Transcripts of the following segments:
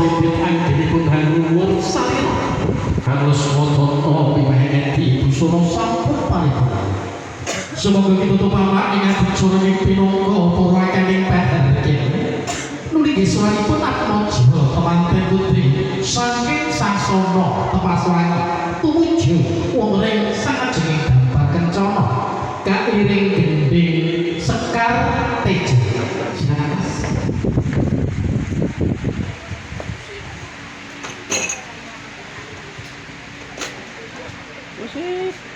pipit anggeni pun hanuwun salira harus foto-foto pimeh eti busono sampun paripun Semoga kita tuh pamak dengan bicara di pinongko Pura kening pahar Nuli disuai pun aku mau putri Saking sasono tepas lagi Tujuh umreng sangat jengit Bahkan cono Kak sis.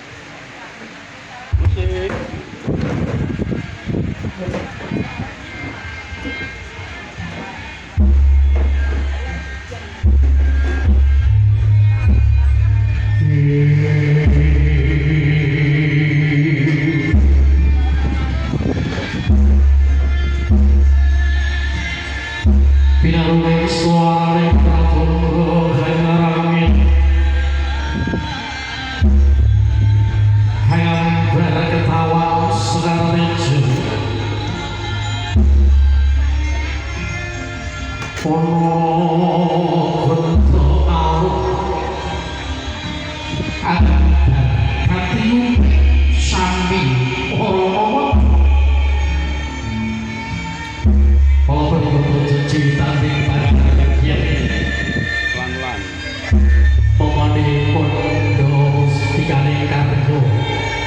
Bomani Pondok Sikane Karno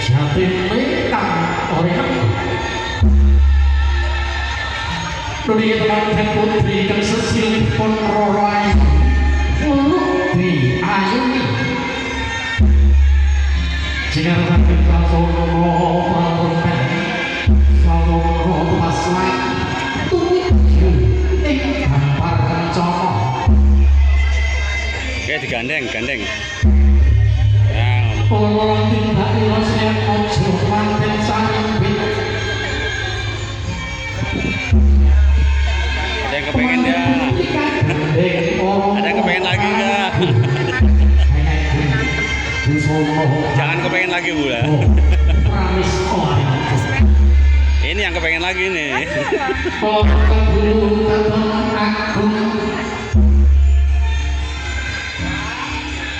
Jatim Mekang Oriang Dunia teman dan putri dan sesilih pun rorai Muluk di ayuni Jangan sampai kau Oke, digandeng, gandeng. Ya, sarimbit ada yang kepengen ya. Ada yang kepengen lagi enggak? Jangan kepengen lagi, ya. Orang Ini yang kepengen lagi nih.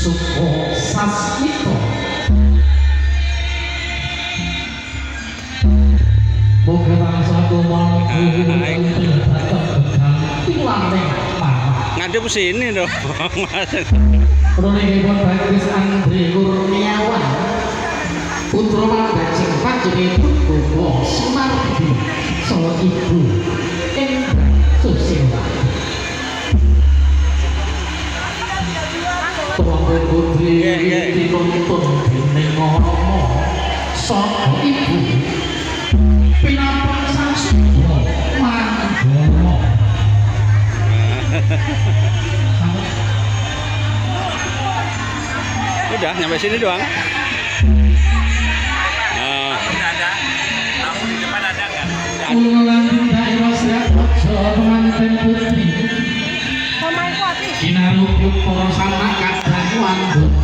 suku sasmito Mugi bangsa kumang kuhu Naik Nanti pusing ini dong Rune Hewan Bagus Andri Kurniawan Putra Mabat Cepat Jadi Putra Sumardi Sol Ibu. Putri dituntun dening Rama Saha Ibu Pinapun Sang Sudha Manggala Udah, nyampe sini doang. Ah, Ulang daerah pengantin putri Pemain kuat nih. Kinarupuk para sanak Bye.